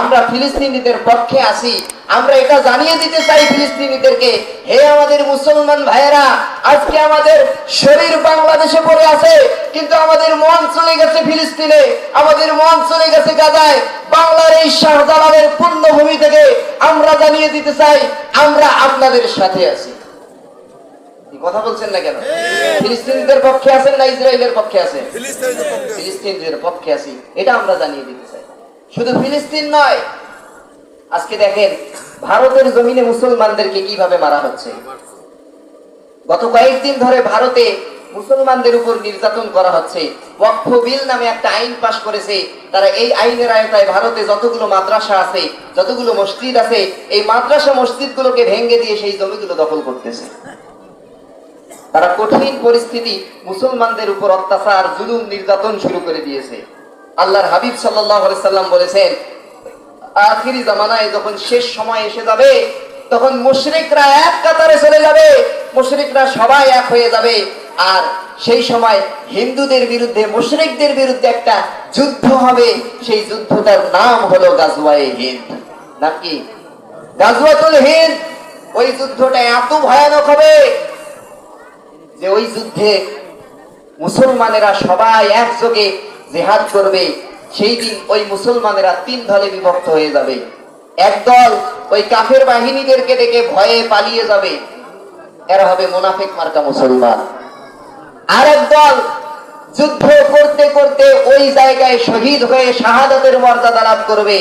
আমরা ফিলিস্তিনিদের পক্ষে আছি। আমরা এটা জানিয়ে দিতে চাই ফিলিস্তিনিদেরকে হে আমাদের মুসলমান ভাইয়েরা আজকে আমাদের শরীর বাংলাদেশে পড়ে আছে কিন্তু আমাদের মন চলে গেছে ফিলিস্তিনে আমাদের মন চলে গেছে গাজায়। বাংলার এই শাহজালালের পূর্ণভূমি থেকে আমরা জানিয়ে দিতে চাই আমরা আপনাদের সাথে আছি। কথা বলছেন না কেন? ফিলিস্তিনিদের পক্ষে আছেন না ইসরায়েলের পক্ষে আছেন? ফিলিস্তিনের পক্ষে আছি। এটা আমরা জানিয়ে দিতে শুধু ফিলিস্তিন নয়, আজকে দেখেন ভারতের জমিনে মুসলমানদেরকে কীভাবে মারা হচ্ছে। গত কয়েকদিন ধরে ভারতে মুসলমানদের উপর নির্যাতন করা হচ্ছে। ওয়াকফ বিল নামে একটা আইন পাশ করেছে। তারা এই আইনের আয়তায় ভারতে যতগুলো মাদ্রাসা আছে, যতগুলো মসজিদ আছে, এই মাদ্রাসা মসজিদগুলোকে ভেঙে দিয়ে সেই জমিগুলো দখল করতেছে। তারা কঠিন পরিস্থিতি মুসলমানদের উপর অত্যাচার, জুলুম, নির্যাতন শুরু করে দিয়েছে। আল্লাহর হাবিব সাল্লাম বলেছেন, আখিরি জামানায় যখন শেষ সময় এসে যাবে, তখন মুশরিকরা এক কাতারে চলে যাবে, মুশরিকরা সবাই এক হয়ে যাবে। আর সেই সময় হিন্দুদের বিরুদ্ধে, মুশরিকদের বিরুদ্ধে একটা যুদ্ধ হবে। সেই যুদ্ধটার নাম হলো গাজওয়ায়ে হিন্দ। নাকি? গাজওয়াতুল হিন্দ, ওই যুদ্ধটা এত ভয়ানক হবে যে ওই যুদ্ধে মুসলমানেরা সবাই একযোগে জেহাদ করবে, সেই দিন ওই মুসলমানেরা তিন দলে বিভক্ত হয়ে যাবে। একদল ওই কাফের বাহিনীদেরকে দেখে ভয়ে পালিয়ে যাবে। এরা হবে মুনাফিক মার্কা মুসলমান। আরেক দল যুদ্ধ করতে করতে ওই জায়গায় শহীদ হয়ে শাহাদাতের মর্যাদা লাভ করবে।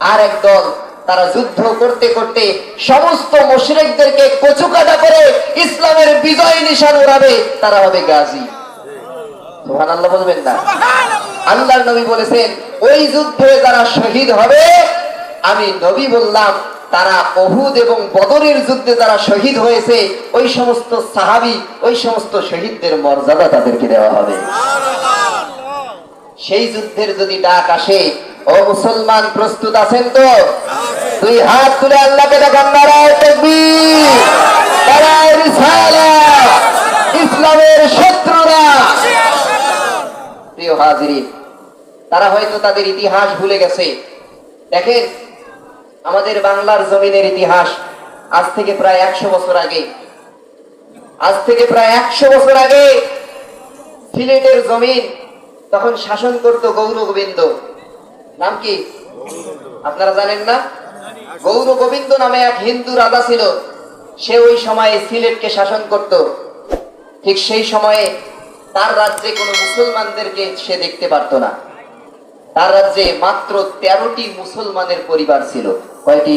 আর এক দল তারা যুদ্ধ করতে করতে সমস্ত মুশরিকদেরকে কচুকাটা করে ইসলামের বিজয় নিশান উড়াবে, তারা হবে গাজী। সুবহানাল্লাহ বলবেন না। আল্লাহর নবী বলেছেন ওই যুদ্ধে যারা শহীদ হবে আমি নবী বললাম তারা অহুদ এবং বদরের যুদ্ধে যারা শহীদ হয়েছে ওই সমস্ত সাহাবি ওই সমস্ত শহীদদের মর্যাদা তাদেরকে দেওয়া হবে। সেই যুদ্ধের যদি ডাক আসে ও মুসলমান প্রস্তুত আছেন তো? দুই হাত তুলে আল্লাহকে দেখান নারায় রিসালাত ইসলামের শত্রুরা প্রিয় হাজিরিন। তারা হয়তো তাদের ইতিহাস ভুলে গেছে। দেখেন, আমাদের বাংলার জমিনের ইতিহাস আজ থেকে প্রায় একশো বছর আগে। আজ থেকে প্রায় একশো বছর আগে সিলেটের জমিন তখন শাসন করত গৌর গোবিন্দ নাম কি? আপনারা জানেন না? গৌর গোবিন্দ নামে এক হিন্দু রাজা ছিল। সে ওই সময়ে সিলেটকে শাসন করত। ঠিক সেই সময়ে তার রাজ্যে কোনো মুসলমানদেরকে সে দেখতে পারত না। তার রাজ্যে মাত্র তেরোটি মুসলমানের পরিবার ছিল। কয়টি?